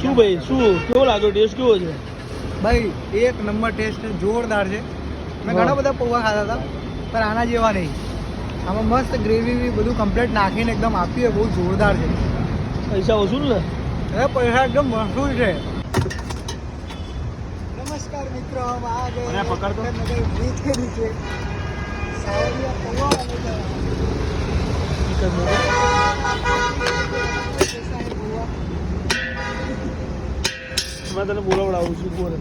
શું ભાઈ શું? કેવો લાગ્યો ટેસ્ટ કેવો છે? ભાઈ એક નંબર ટેસ્ટ જોરદાર છે. મેં ઘણા બધા પૌવા ખાધા હતા પણ આના જેવા નહીં. આમાં મસ્ત ગ્રેવી બી બધું કમ્પ્લેટ નાખીને એકદમ આપી બહુ જોરદાર છે. પૈસા વસૂલ ને? એ પૈસા એકદમ વસૂલ છે. નમસ્કાર મિત્રો આ ગયા પકડતો બ્રિજ કે નીચે? મેં તને બોલાવડાવું છું બોલે.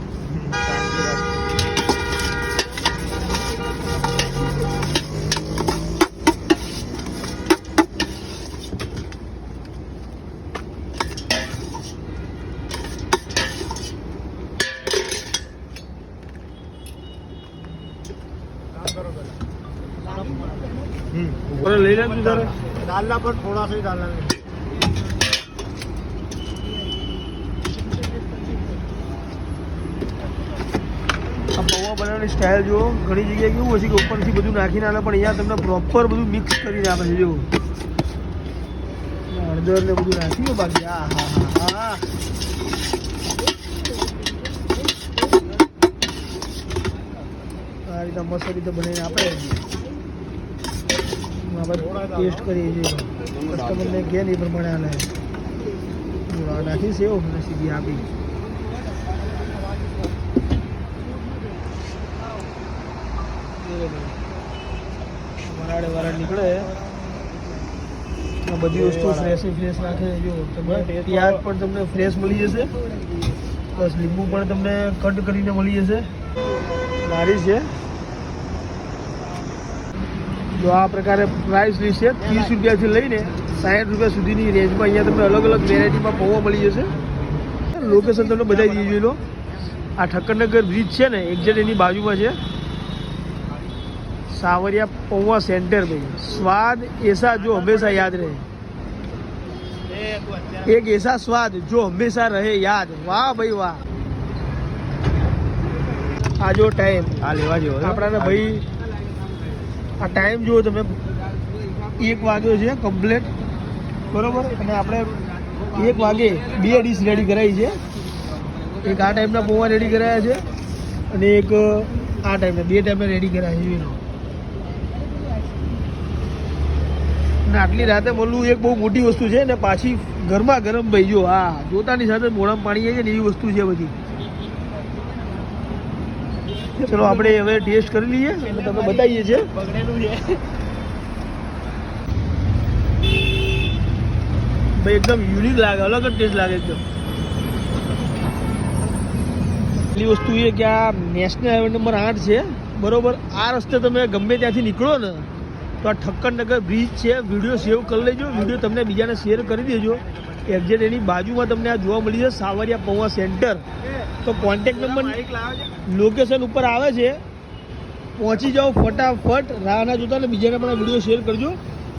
લઈ લે તું તારે. ડાલના પર થોડા સે ડાલના આ પૌવા બનાવવાની સ્ટાઇલ જુઓ. ઘણી જગ્યાએ કેવું હોય છે કે ઉપરથી બધું નાખીને આવે પણ અહીંયા તમને પ્રોપર બધું મિક્સ કરીને આપે છે, જુઓ. હળદર ને બધું નાખ્યું બાકી. હા હા હા. આ રીતે મસ્ત રીતે બનાવીને આપે. આપણે ટેસ્ટ કરીએ છીએ. કસ્ટમરને કે એ પ્રમાણે આલે નાખીશ એવો અને સીધી આપી. વરાડે વરાળ નીકળે. બધી વસ્તુ ફ્રેશ ફ્રેશ રાખે. જો તમને પ્યાજ પણ તમને ફ્રેશ મળી જશે. પ્લસ લીંબુ પણ તમને કટ કરીને મળી જશે. લારી છે. જો આ પ્રકારે પ્રાઇસ લિસ્ટ છે, ત્રીસ રૂપિયાથી લઈને સાઠ રૂપિયા સુધીની રેન્જમાં અહીંયા તમને અલગ અલગ વેરાયટીમાં પૌવા મળી જશે. લોકેશન તમને બતાવી દઈએ જોઈ લો આ ઠક્કરનગર બ્રિજ છે ને એક્ઝેક્ટ એની બાજુમાં છે. સાવરિયા પૌવા સેન્ટર ભાઈ. સ્વાદ એસા જો હંમેશા યાદ રહે. એક એસા સ્વાદ જો હંમેશા રહે યાદ. વાહ ભાઈ વાહ. આ જો ટાઈમ આ લેવા જેવો આપણાને ભાઈ આ ટાઈમ જુઓ તમે. એક વાગ્યો છે કમ્પ્લેટ બરોબર? અને આપણે એક વાગે બે ડીશ રેડી કરાવી છે. એક આ ટાઈમના પૌવા રેડી કરાયા છે. અને એક આ ટાઈમે બે ટાઈમે રેડી કરાયા છે આટલી રાતે મળવું એક બહુ મોટી વસ્તુ છે ને પાછી ગરમા ગરમ ભાઈ જો હા જોતાની સાથે મોડમ પાણી જાય છે ને એવી વસ્તુ છે બધી. ચલો આપણે હવે ટેસ્ટ કરી લઈએ તમે બતાવીએ છીએ. ભાઈ એકદમ યુનિક લાગે અલગ જ ટેસ્ટ લાગે એકદમ. પેલી વસ્તુ એ કે આ નેશનલ હાઈવે નંબર આઠ છે. બરોબર આ રસ્તે તમે ગમે ત્યાંથી નીકળો ને તો આ ઠક્કરનગર બ્રિજ છે. વીડિયો સેવ કરી લેજો. વીડિયો તમને બીજાને શેર કરી દેજો. એક્ઝેક્ટ એની બાજુમાં તમને આ જોવા મળી છે સાવરિયા પૌવા સેન્ટર તો કોન્ટેક્ટ નંબર લોકેશન ઉપર આવે છે. પહોંચી જાઓ ફટાફટ. રાહના જોતા અને બીજાને પણ વીડિયો શેર કરજો.